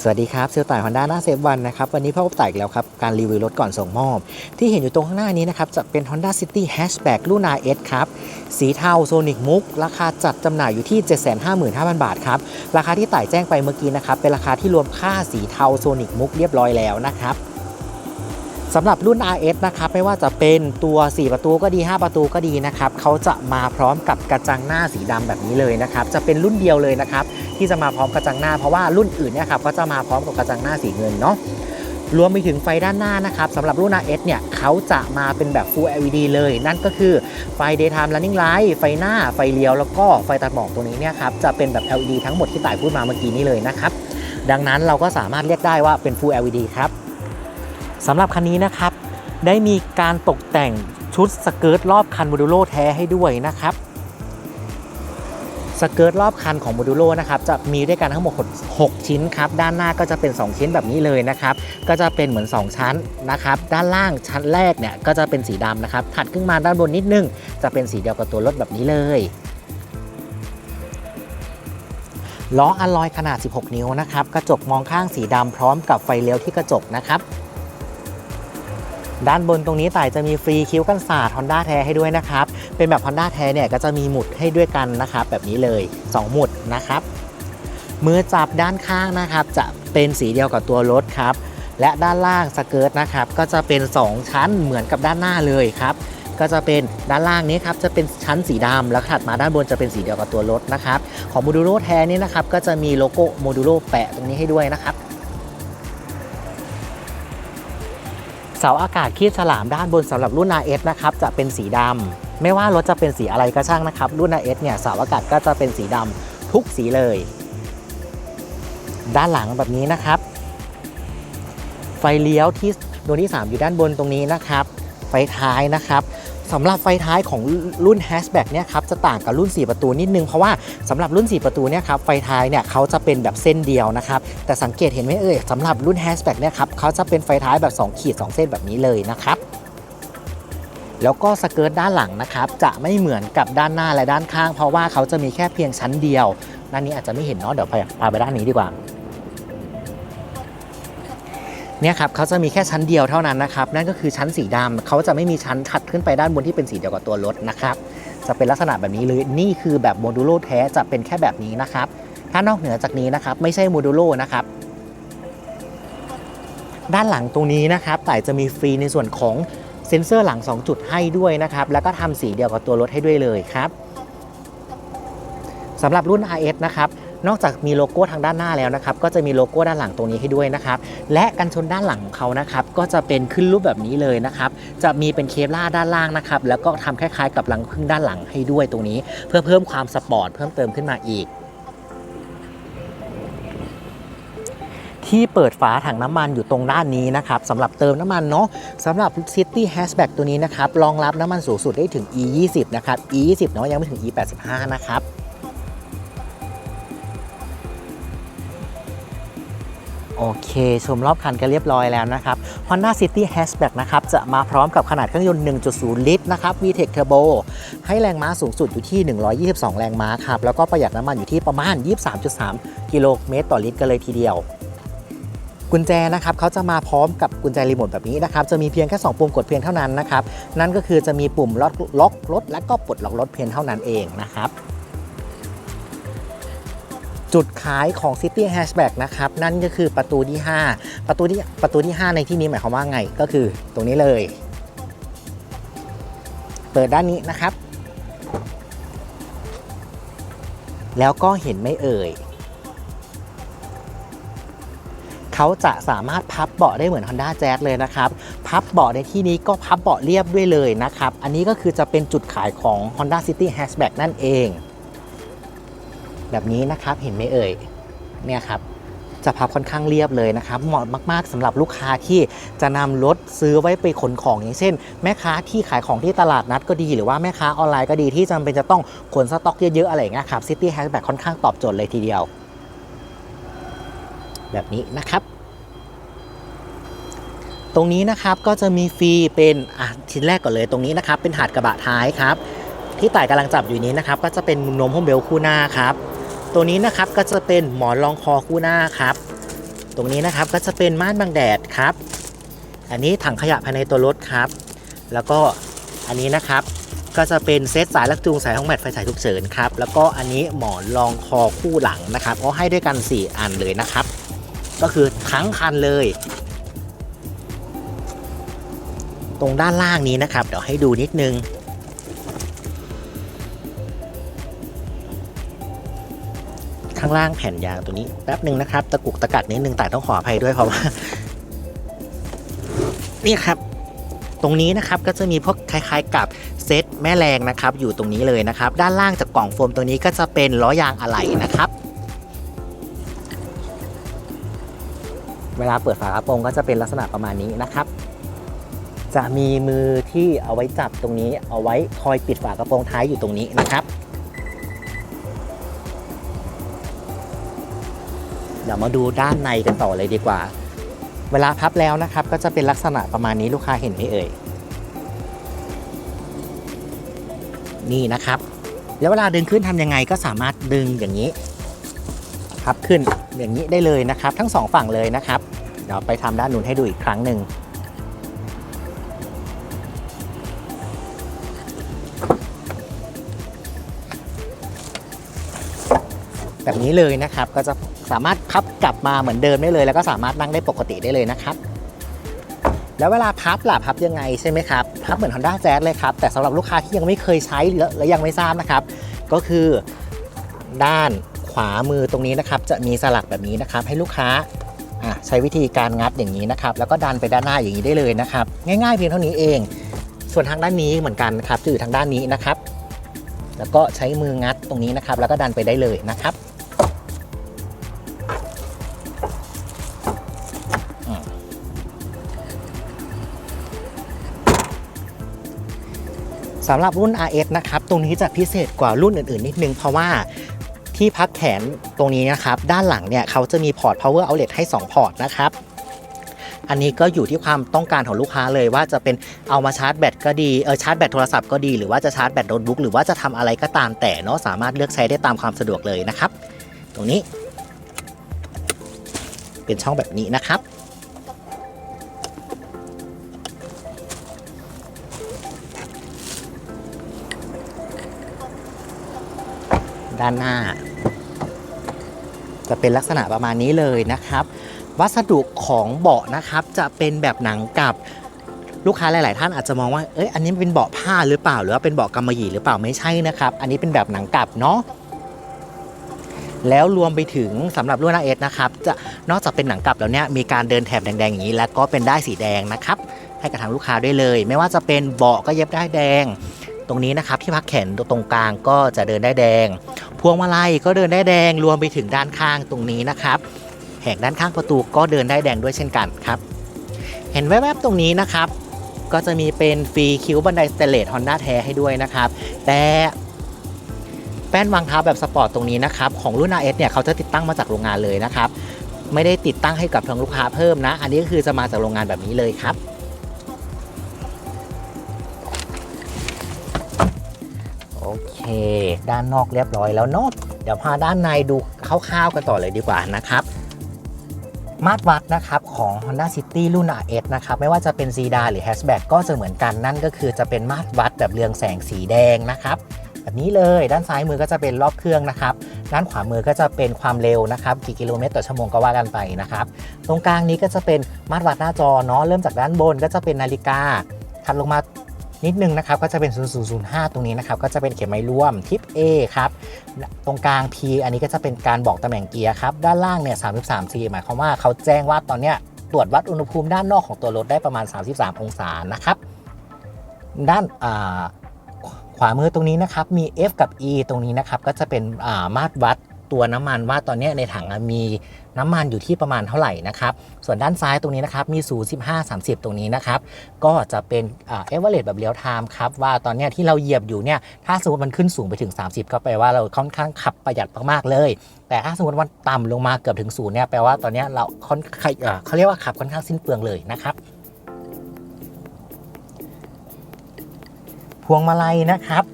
สวัสดีครับเซลต่ายฮอนด้าหน้าเซฟวันนะครับ วันนี้พ่อพบต่ายอีกแล้วครับ การรีวิวรถก่อนส่งมอบ ที่เห็นอยู่ตรงข้างหน้านี้นะครับ จะเป็น Honda City Hatchback รุ่น RS ครับ สีเทาโซนิกมุก ราคาจัดจำหน่ายอยู่ที่ 755,000 บาทครับ ราคาที่ต่ายแจ้งไปเมื่อกี้นะครับ เป็นราคาที่รวมค่าสีเทาโซนิกมุกเรียบร้อยแล้วนะครับสำหรับรุ่น RS นะครับไม่ว่าจะเป็นตัว 4 ประตูก็ดี 5 ประตูก็ดีนะครับเขาจะมาพร้อมกับกระจังหน้าสีดำแบบนี้เลยนะครับ จะเป็นรุ่นเดียวเลยนะครับ ที่จะมาพร้อมกระจังหน้าเพราะว่ารุ่นอื่นเนี่ยครับก็จะมาพร้อมกับกระจังหน้าสีเงินเนาะรวมไปถึงไฟด้านหน้านะครับสำหรับรุ่น RS เนี่ยเขาจะมาเป็นแบบ Full LED เลย นั่นก็คือไฟ Daytime Running Light ไฟหน้าไฟเลี้ยวแล้วก็ไฟตัดหมอกตัวนี้เนี่ยครับจะเป็นแบบ LED ทั้งหมดที่ต่ายพูดมาเมื่อกี้นี้เลยนะครับ ดังนั้นเราก็สามารถเรียกได้ว่าเป็น Full LED ครับสำหรับคันนี้นะครับ ได้มีการตกแต่งชุดสเกิร์ตรอบคันโมดูโลแท้ให้ด้วยนะครับ สเกิร์ตรอบคันของโมดูโลนะครับจะมีด้วยกันทั้งหมด 6 ชิ้นครับ ด้านหน้าก็จะเป็น 2 ชิ้นแบบนี้เลยนะครับ ก็จะเป็นเหมือน 2 ชั้นนะครับ ด้านล่างชั้นแรกเนี่ยก็จะเป็นสีดำนะครับ ถัดขึ้นมาด้านบนนิดนึง จะเป็นสีเดียวกับตัวรถแบบนี้เลยล้ออะลอยขนาด 16 นิ้วนะครับ กระจกมองข้างสีดำพร้อมกับไฟเลี้ยวที่กระจกนะครับ ด้านบนตรงนี้ต่ายจะมีฟรีคิ้วกันศาสตร์ Honda แท้ให้ด้วยนะครับ เป็นแบบ Honda แท้เนี่ยก็จะมีหมุดให้ด้วยกันนะครับแบบนี้เลย 2 หมุดนะครับ มือจับด้านข้างนะครับ จะเป็นสีเดียวกับตัวรถครับ และด้านล่างสเกิร์ตนะครับก็จะเป็น 2 ชั้นเหมือนกับด้านหน้าเลยครับก็จะเป็นด้านล่างนี้ครับจะเป็นชั้นสีดำแล้วถัดมาด้านบนจะเป็นสีเดียวกับตัวรถนะครับ ของโมดูโ o แท้นี่นะครับก็จะมีโลโก้โมดูโ o แปะตรงนี้ให้ด้วยนะครับ เสาอากาศคีบฉลามด้านบนสำหรับรุ่น RS นะครับจะเป็นสีดำไม่ว่ารถจะเป็นสีอะไรก็ช่างนะครับ รุ่น RS เนี่ยเสาอากาศก็จะเป็นสีดำทุกสีเลย ด้านหลังแบบนี้นะครับ ไฟเลี้ยวที่ดวงที่ 3 อยู่ด้านบนตรงนี้นะครับ ไฟท้ายนะครับ สำหรับไฟท้ายของรุ่น Hatchback เนี่ยครับจะต่างกับรุ่น 4 ประตูนิดนึง เพราะว่าสำหรับรุ่น 4 ประตูเนี่ยครับไฟท้ายเนี่ยเขาจะเป็นแบบเส้นเดียวนะครับ แต่สังเกตเห็นไหมเอ่ยสำหรับรุ่น Hatchback เนี่ยครับเขาจะเป็นไฟท้ายแบบ 2 ขีด 2 เส้นแบบนี้เลยนะครับแล้วก็สเกิร์ตด้านหลังนะครับจะไม่เหมือนกับด้านหน้าและด้านข้าง เพราะว่าเขาจะมีแค่เพียงชั้นเดียวด้านนี้อาจจะไม่เห็นเนาะเดี๋ยวพาไปด้านนี้ดีกว่า เนี่ยครับเขาจะมีแค่ชั้นเดียวเท่านั้นนะครับ นั่นก็คือชั้นสีดำเขาจะไม่มีชั้นถัดขึ้นไปด้านบนที่เป็นสีเดียวกับตัวรถนะครับ จะเป็นลักษณะแบบนี้เลยนี่คือแบบโมดูโลแท้จะเป็นแค่แบบนี้นะครับ ถ้านอกเหนือจากนี้นะครับ ไม่ใช่โมดูโลนะครับด้านหลังตรงนี้นะครับแต่จะมีฟรีในส่วนของเซ็นเซอร์หลัง 2 จุดให้ด้วยนะครับ แล้วก็ทำสีเดียวกับตัวรถให้ด้วยเลยครับสำหรับรุ่น RS นะครับ นอกจากมีโลโก้ทางด้านหน้าแล้วนะครับก็จะมีโลโก้ด้านหลังตรงนี้ให้ด้วยนะครับและกันชนด้านหลังของเขานะครับก็จะเป็นขึ้นรูปแบบนี้เลยนะครับจะมีเป็นเคปล่าด้านล่างนะครับแล้วก็ทำคล้ายๆ กับหลังพึ่งด้านหลังให้ด้วยตรงนี้ เพื่อเพิ่มความสปอร์ตเพิ่มเติมขึ้นมาอีกที่เปิดฝาถังน้ำมันอยู่ตรงด้านนี้นะครับสำหรับเติมน้ำมันเนาะสำหรับ City Hatchback ตัวนี้นะครับรองรับน้ำมันสูงสุดได้ถึง E20 นะครับ E20 เนาะยังไม่ถึง E85 นะครับ โอเค ชมรอบคันกันเรียบร้อยแล้วนะครับ Honda City Hatchback นะครับ จะมาพร้อมกับขนาดเครื่องยนต์ 1.0 ลิตรนะครับ VTEC Turbo ให้แรงม้าสูงสุดอยู่ที่ 122 แรงม้าครับ แล้วก็ประหยัดน้ำมันอยู่ที่ประมาณ 23.3 กิโลเมตรต่อลิตรกันเลยทีเดียวกุญแจนะครับเขาจะมาพร้อมกับกุญแจรีโมทแบบนี้นะครับจะมีเพียงแค่2ปุ่มกดเพียงเท่านั้นนะครับนั่นก็คือจะมีปุ่มล็อกล็อกรถและก็ปลดล็อกรถเพียงเท่านั้นเองนะครับ จุดขายของ City Hatchback นะครับ นั่นก็คือประตูที่ 5 ประตูที่ประตูที่ 5 ในที่นี้หมายความว่าไงก็คือตรงนี้เลย เปิดด้านนี้นะครับ แล้วก็เห็นไม่เอ่ยเขาจะสามารถพับเบาะได้เหมือน Honda Jazz เลยนะครับ พับเบาะในที่นี้ก็พับเบาะเรียบด้วยเลยนะครับ อันนี้ก็คือจะเป็นจุดขายของ Honda City Hatchback นั่นเอง แบบนี้นะครับเห็นไหมเอ่ยเนี่ยครับจะพับค่อนข้างเรียบเลยนะครับ เหมาะมากๆสำหรับลูกค้าที่จะนำรถซื้อไว้ไปขนของอย่างเช่น แม่ค้าที่ขายของที่ตลาดนัดก็ดี หรือว่าแม่ค้าออนไลน์ก็ดีที่จำเป็นจะต้องขนสต็อกเยอะๆอะไรเงี้ยครับ City Hatchback ค่อนข้างตอบโจทย์เลยทีเดียว แบบนี้นะครับ ตรงนี้นะครับก็จะมีฟรีเป็นอะชิ้นแรกก่อนเลยตรงนี้นะครับ เป็นถาดกระบะท้ายครับ ที่ต่ายกำลังจับอยู่นี้นะครับ ก็จะเป็นนมพ่มเบลคู่หน้าครับ ตัวนี้นะครับก็จะเป็นหมอนรองคอคู่หน้าครับ ตรงนี้นะครับก็จะเป็นม่านบังแดดครับ อันนี้ถังขยะภายในตัวรถครับ แล้วก็อันนี้นะครับก็จะเป็นเซตสายลักจูงสายห้องแบตไฟสายฉุกเฉินครับ แล้วก็อันนี้หมอนรองคอคู่หลังนะครับก็ให้ด้วยกัน 4 อันเลยนะครับ ก็คือทั้งคันเลย ตรงด้านล่างนี้นะครับ เดี๋ยวให้ดูนิดนึง ข้างล่างแผ่นยางตัวนี้แป๊บหนึ่งนะครับ ตะกุกตะกัดนิดนึงแต่ต้องขออภัยด้วยเพราะว่า นี่ครับ ตรงนี้นะครับก็จะมีพวกคล้าย ๆ กับเซตแม่แรงนะครับ อยู่ตรงนี้เลยนะครับ ด้านล่างจากกล่องโฟมตรงนี้ก็จะเป็นล้อยางอะไหล่นะครับ เวลาเปิดฝากระโปรงก็จะเป็นลักษณะประมาณนี้นะครับจะมีมือที่เอาไว้จับตรงนี้ เอาไว้คอยปิดฝากระโปรงท้ายอยู่ตรงนี้นะครับ เดี๋ยวมาดูด้านในกันต่อเลยดีกว่า เวลาพับแล้วนะครับ ก็จะเป็นลักษณะประมาณนี้ลูกค้าเห็นไหมเอ่ย นี่นะครับ แล้วเวลาดึงขึ้นทำยังไงก็สามารถดึงอย่างนี้ พับขึ้นอย่างนี้ได้เลยนะครับ ทั้งสองฝั่งเลยนะครับ เดี๋ยวไปทำด้านนู้นให้ดูอีกครั้งหนึ่งแบบนี้เลยนะครับก็จะ สามารถพับกลับมาเหมือนเดิมได้เลย แล้วก็สามารถนั่งได้ปกติได้เลยนะครับแล้วเวลาพับล่ะพับยังไงใช่ไหมครับพับเหมือน Honda Jazz เลยครับแต่สำหรับลูกค้าที่ยังไม่เคยใช้และยังไม่ทราบนะครับ ก็คือด้านขวามือตรงนี้นะครับ จะมีสลักแบบนี้นะครับ ให้ลูกค้าใช้วิธีการงัดอย่างนี้นะครับ แล้วก็ดันไปด้านหน้าอย่างนี้ได้เลยนะครับ ง่ายๆเพียงเท่านี้เอง ส่วนทางด้านนี้เหมือนกันครับจะอยู่ทางด้านนี้นะครับ แล้วก็ใช้มืองัดตรงนี้นะครับ แล้วก็ดันไปได้เลยนะครับ สำหรับรุ่น RS นะครับ ตรงนี้จะพิเศษกว่ารุ่นอื่นๆ นิดนึง เพราะว่าที่พักแขนตรงนี้นะครับ ด้านหลังเนี่ยเขาจะมีพอร์ต power outlet ให้ 2 พอร์ตนะครับ อันนี้ก็อยู่ที่ความต้องการของลูกค้าเลยว่าจะเป็นเอามาชาร์จแบตก็ดี เออชาร์จแบตโทรศัพท์ก็ดี หรือว่าจะชาร์จแบตโน้ตบุ๊กหรือว่าจะทำอะไรก็ตามแต่เนาะสามารถเลือกใช้ได้ตามความสะดวกเลยนะครับ ตรงนี้ เป็นช่องแบบนี้นะครับ ด้านหน้า จะเป็นลักษณะประมาณนี้เลยนะครับ วัสดุของเบาะนะครับจะเป็นแบบหนังกับลูกค้าหลาย ๆ ท่านอาจจะมองว่า เอ้ย อันนี้เป็นเบาะผ้าหรือเปล่า หรือว่าเป็นเบาะกำมะหยี่หรือเปล่า ไม่ใช่นะครับ อันนี้เป็นแบบหนังกลับเนาะ แล้วรวมไปถึงสำหรับรุ่นเอสนะครับ จะนอกจากเป็นหนังกลับแล้วเนี่ย มีการเดินแถบแดง ๆ อย่างนี้ แล้วก็เป็นได้สีแดงนะครับ ให้กับทางลูกค้าได้เลย ไม่ว่าจะเป็นเบาะก็เย็บได้แดง ตรงนี้นะครับที่พักแขนตรงกลางก็จะเดินได้แดง วงมาลัยก็เดินได้แดงรวมไปถึงด้านข้างตรงนี้นะครับแหกด้านข้างประตูก็เดินได้แดงด้วยเช่นกันครับ เห็นแวบๆตรงนี้นะครับ ก็จะมีเป็นฟรีคิ้วบันไดสเตเลสฮอนด้าแท้ให้ด้วยนะครับ แต่แป้นวางเท้าแบบสปอร์ตตรงนี้นะครับ ของรุ่น RS เนี่ยเขาจะติดตั้งมาจากโรงงานเลยนะครับ ไม่ได้ติดตั้งให้กับทางลูกค้าเพิ่มนะ อันนี้ก็คือจะมาจากโรงงานแบบนี้เลยครับ เค ด้านนอกเรียบร้อยแล้วเนาะเดี๋ยวพาด้านในดูคร่าวๆกันต่อเลยดีกว่านะครับมาตรวัดนะครับของ Honda City รุ่น RS นะครับไม่ว่าจะเป็นซีดาหรือแฮชแบ็กก็จะเหมือนกันนั่นก็คือจะเป็นมาตรวัดแบบเรืองแสงสีแดงนะครับแบบนี้เลยด้านซ้ายมือก็จะเป็นรอบเครื่องนะครับด้านขวามือก็จะเป็นความเร็วนะครับกี่กิโลเมตรต่อชั่วโมงก็ว่ากันไปนะครับตรงกลางนี้ก็จะเป็นมาตรวัดหน้าจอเนาะเริ่มจากด้านบนก็จะเป็นนาฬิกาถัดลงมา นิดนึงนะครับก็จะเป็น 0005 ตรงนี้นะครับก็จะเป็นเข็มไม้ร่วมทิป A ครับตรงกลาง P อันนี้ก็จะเป็นการบอกตำแหน่งเกียร์ครับด้านล่างเนี่ย33 C หมายความว่าเขาแจ้งว่าตอนเนี้ยตรวจวัดอุณหภูมิด้านนอกของตัวรถได้ประมาณ 33 องศานะครับด้านขวามือตรงนี้นะครับมี F กับ E ตรงนี้นะครับก็จะเป็นามาตรวัด ตัวน้ำมันว่าตอนนี้ในถังมีน้ำมันอยู่ที่ประมาณเท่าไหร่นะครับ ส่วนด้านซ้ายตรงนี้นะครับมี 0 15 30 ตรงนี้นะครับ ก็จะเป็นเอเวอเรสแบบเรียลไทม์ครับว่าตอนนี้ที่เราเหยียบอยู่เนี่ยถ้าสมมติมันขึ้นสูงไปถึง 30 ก็แปลว่าเราค่อนข้างขับประหยัดมากๆเลย แต่ถ้าสมมติมันต่ำลงมาเกือบถึงศูนย์เนี่ยแปลว่าตอนนี้เราค่อนเอ่อเขาเรียกว่าขับค่อนข้างสิ้นเปลืองเลยนะครับพวงมาลัยนะครับ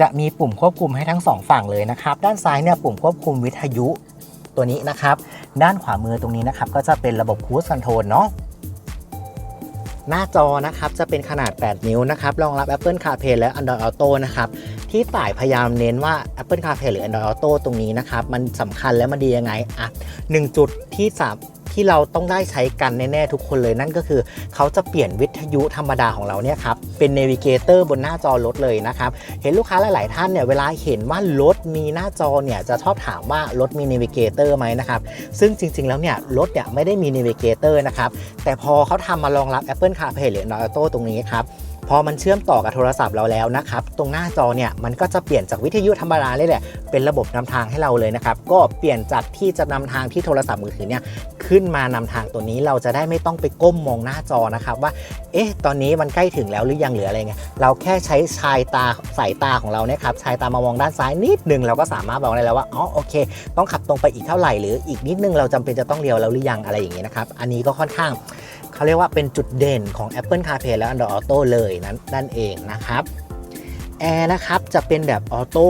จะมีปุ่มควบคุมให้ทั้งสองฝั่งเลยนะครับ ด้านซ้ายเนี่ยปุ่มควบคุมวิทยุตัวนี้นะครับ ด้านขวามือตรงนี้นะครับ ก็จะเป็นระบบ Cruise Control เนาะหน้าจอนะครับจะเป็นขนาด 8 นิ้วนะครับรองรับ Apple CarPlay และ Android Auto นะครับที่ต่ายพยายามเน้นว่า Apple CarPlay หรือ Android Auto ตรงนี้นะครับ มันสำคัญและมันดียังไงอะหนึ่งจุดที่สา ที่เราต้องได้ใช้กันแน่ๆทุกคนเลยนั่นก็คือ เขาจะเปลี่ยนวิทยุธรรมดาของเราเนี่ยครับเป็น Navigator บนหน้าจอรถเลยนะครับเห็นลูกค้าหลายๆท่านเนี่ยเวลาเห็นว่ารถมีหน้าจอเนี่ยจะชอบถามว่ารถมี Navigator ไหมนะครับซึ่งจริง ๆ แล้วเนี่ยรถเนี่ยไม่ได้มี Navigator นะครับแต่พอเขาทำมารองรับ Apple CarPlay หรือ Android Auto ตรงนี้ครับ พอมันเชื่อมต่อกับโทรศัพท์เราแล้วนะครับ ตรงหน้าจอเนี่ยมันก็จะเปลี่ยนจากวิทยุธรรมดาเลยแหละ เป็นระบบนำทางให้เราเลยนะครับ ก็เปลี่ยนจากที่จะนำทางที่โทรศัพท์มือถือเนี่ยขึ้นมานำทางตัวนี้เราจะได้ไม่ต้องไปก้มมองหน้าจอนะครับว่า เอ๊ะ ตอนนี้มันใกล้ถึงแล้วหรือยังหรืออะไรเงี้ย เราแค่ใช้ชายตาสายตาของเราเนี่ยครับ ชายตามามองด้านซ้ายนิดนึงเราก็สามารถบอกได้แล้วว่า อ๋อ โอเค ต้องขับตรงไปอีกเท่าไหร่หรืออีกนิดนึงเราจำเป็นจะต้องเลี้ยวแล้วหรือยังอะไรอย่างเงี้ยนะครับ อันนี้ก็ค่อนข้าง เขาเรียกว่าเป็นจุดเด่นของ Apple CarPlay และ Android Auto เลยนั้นนั่นเองนะครับแอร์นะครับจะเป็นแบบออโต้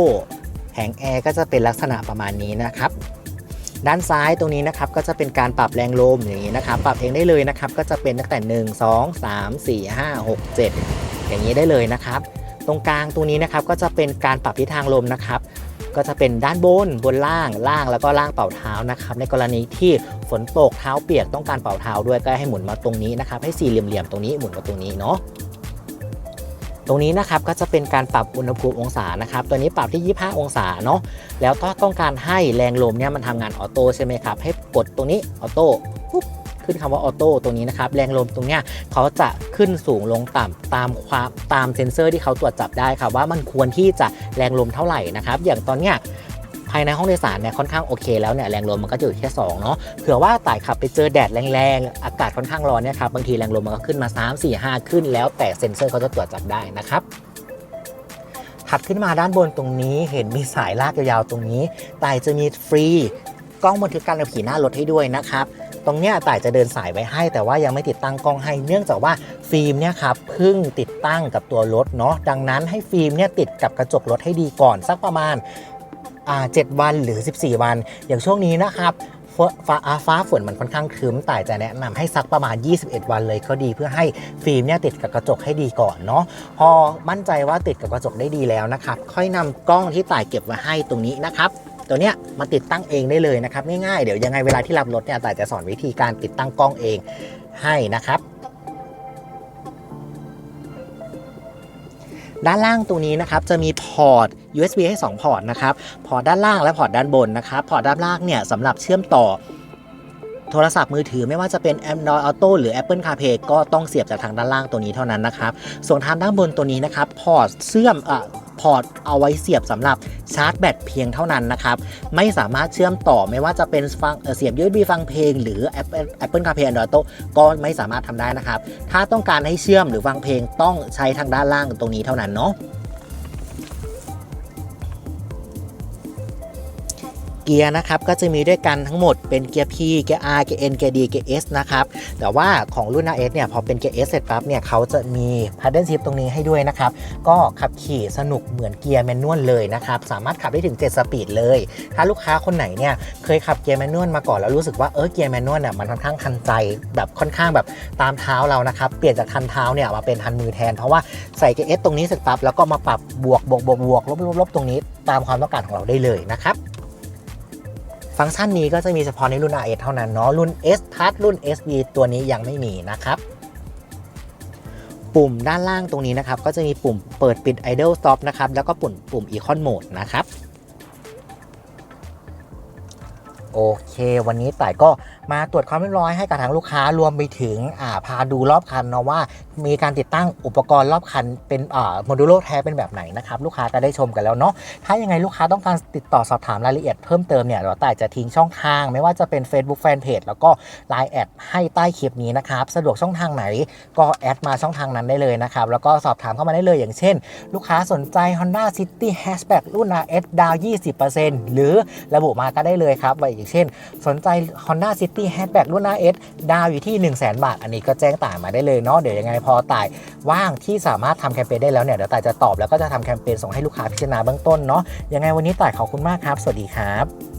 แผงแอร์ก็จะเป็นลักษณะประมาณนี้นะครับ ด้านซ้ายตรงนี้นะครับก็จะเป็นการปรับแรงลมอย่างนี้นะครับ ปรับเองได้เลยนะครับ ก็จะเป็นตั้งแต่ 1 2 3 4 5 6 7 อย่างนี้ได้เลยนะครับ ตรงกลางตรงนี้นะครับก็จะเป็นการปรับทิศทางลมนะครับ ก็จะเป็นด้านบนบนล่างล่างแล้วก็ล่างเป่าเท้านะครับในกรณีที่ฝนตกเท้าเปียกต้องการเป่าเท้าด้วยก็ให้หมุนมาตรงนี้นะครับให้สี่เหลี่ยมๆตรงนี้หมุนมาตรงนี้เนาะตรงนี้นะครับก็จะเป็นการปรับอุณหภูมิองศานะครับตัวนี้ปรับที่ 25 องศาเนาะแล้วต้องการให้แรงลมเนี่ยมันทำงานออโต้ใช่ไหมครับให้กดตรงนี้ออโต้ปุ๊บ ขึ้นคำว่าออโต้ตรงนี้นะครับแรงลมตรงเนี้ยเขาจะขึ้นสูงลงต่ำตามความตามเซ็นเซอร์ที่เขาตรวจจับได้ครับว่ามันควรที่จะแรงลมเท่าไหร่นะครับอย่างตอนเนี้ยภายในห้องโดยสารเนี่ยค่อนข้างโอเคแล้วเนี่ยแรงลมมันก็จะอยู่แค่2เนาะเผื่อว่าต่ายขับไปเจอแดดแรงๆ อากาศค่อนข้างร้อนเนี่ยครับบางทีแรงลมมันก็ขึ้นมา 3 4 5 ขึ้น แล้วแต่เซ็นเซอร์เขาจะตรวจจับได้นะครับถัดขึ้นมาด้านบนตรงนี้เห็นมีสายลากยาวๆตรงนี้ต่ายจะมีฟรีกล้องบันทึกการขับขี่หน้ารถให้ด้วยนะครับ ตรงเนี้ยต่ายจะเดินสายไว้ให้ แต่ว่ายังไม่ติดตั้งกล้องให้ เนื่องจากว่าฟิล์มเนี่ยครับเพิ่งติดตั้งกับตัวรถเนาะดังนั้นให้ฟิล์มเนี่ยติดกับกระจกรถให้ดีก่อนสักประมาณอ่า7วันหรือ 14 วัน อย่างช่วงนี้นะครับฟ้าฟ้าาฟ้าฝนมันค่อนข้างครึ้มต่จะแนะนำให้สักประมาณ 21 วันเลยก็ดีเพื่อให้ฟิล์มเนี่ยติดกับกระจกให้ดีก่อนเนาะพอมั่นใจว่าติดกับกระจกได้ดีแล้วนะครับ ค่อยนำกล้องที่ต่ายเก็บไว้ให้ตรงนี้นะครับ ตัวเนี้ยมาติดตั้งเองได้เลยนะครับง่ายๆเดี๋ยวยังไงเวลาที่รับรถเนี่ยต่ายจะสอนวิธีการติดตั้งกล้องเองให้นะครับด้านล่างตรงนี้นะครับจะมีพอร์ต USB ให้ 2 พอร์ตนะครับ พอร์ตด้านล่างและพอร์ตด้านบนนะครับ พอร์ตด้านล่างเนี่ยสำหรับเชื่อมต่อโทรศัพท์มือถือไม่ว่าจะเป็น Android Auto หรือ Apple CarPlay ก็ต้องเสียบจากทางด้านล่างตัวนี้เท่านั้นนะครับ ส่วนทางด้านบนตัวนี้นะครับ พอร์ตเชื่อมอะ พอร์ตเอาไว้เสียบสำหรับชาร์จแบตเพียงเท่านั้นนะครับ ไม่สามารถเชื่อมต่อไม่ว่าจะเป็นฟังเอ่อเสียบ USB ฟังเพลง หรือ Apple Apple CarPlay Android Auto ก็ไม่สามารถทำได้นะครับ ถ้าต้องการให้เชื่อมหรือฟังเพลงต้องใช้ทางด้านล่างตรงนี้เท่านั้นเนาะ เกียร์นะครับก็จะมีด้วยกันทั้งหมดเป็นเกียร์ P เกียร์ R เกียร์ N เกียร์ D เกียร์ S นะครับแต่ว่าของรุ่น RS เนี่ยพอเป็นเกียร์ S เสร็จปั๊บเนี่ยเขาจะมี paddle shift ตรงนี้ให้ด้วยนะครับก็ขับขี่สนุกเหมือนเกียร์แมนนวลเลยนะครับสามารถขับได้ถึง 7 สปีดเลย ถ้าลูกค้าคนไหนเนี่ยเคยขับเกียร์แมนนวลมาก่อนแล้วรู้สึกว่าเออเกียร์แมนนวลเนี่ยมันค่อนข้างคันใจแบบค่อนข้างแบบตามเท้าเรานะครับเปลี่ยนจากทันเท้าเนี่ยมาเป็นทันมือแทน เพราะว่าใส่เกียร์ S ตรงนี้เสร็จปั๊บแล้วก็มาปรับบวกบวกบวกบวกลบลบลบตรงนี้ตามความต้องการของเราได้เลยนะครับ ฟังก์ชันนี้ก็จะมีเฉพาะในรุ่น RS เท่านั้นเนาะ รุ่น S Plus รุ่น SB ตัวนี้ยังไม่มีนะครับ ปุ่มด้านล่างตรงนี้นะครับ ก็จะมีปุ่มเปิดปิด Idle Stop นะครับ แล้วก็ปุ่มปุ่ม Econ Mode นะครับ โอเค วันนี้ต่ายก็ มาตรวจความเรียบร้อยให้กับทางลูกค้ารวมไปถึงาพาดูรอบคันเนาะว่า มีการติดตั้งอุปกรณ์รอบคันเป็นอ่าโมดูโลแท้เป็นแบบไหนนะครับลูกค้าก็ได้ชมกันแล้วเนาะถ้ายังไงลูกค้าต้องการติดต่อสอบถามรายละเอียดเพิ่มเติมเนี่ยเดี๋ยวต่จะทิ้งช่องทาง ไม่ว่าจะเป็น Facebook Fanpage แล้วก็ Line แอดให้ใต้คลิปนี้นะครับสะดวกช่องทางไหนก็แอดมาช่องทางนั้นได้เลยนะครับแล้วก็สอบถามเข้ามาได้เลยอย่างเช่น ลูกค้าสนใจ Honda City Hatchback รุ่น RS ดาว 20%หรือระบุมาก็ได้เลยครับอย่างเช่น สนใจ Honda City Hatchback รุ่น RS ดาวอยู่ที่ 1 0 0 0 0 0 บาท อันนี้ก็แจ้งต่ายมาได้เลยเนาะเดี๋ยวยังไงพอต่ายว่างที่สามารถทำแคมเปญได้แล้วเนี่ยเดี๋ยวต่ายจะตอบแล้วก็จะทำแคมเปญส่งให้ลูกค้าพิจารณาเบื้องต้นเนาะยังไงวันนี้ต่ายขอบคุณมากครับ สวัสดีครับ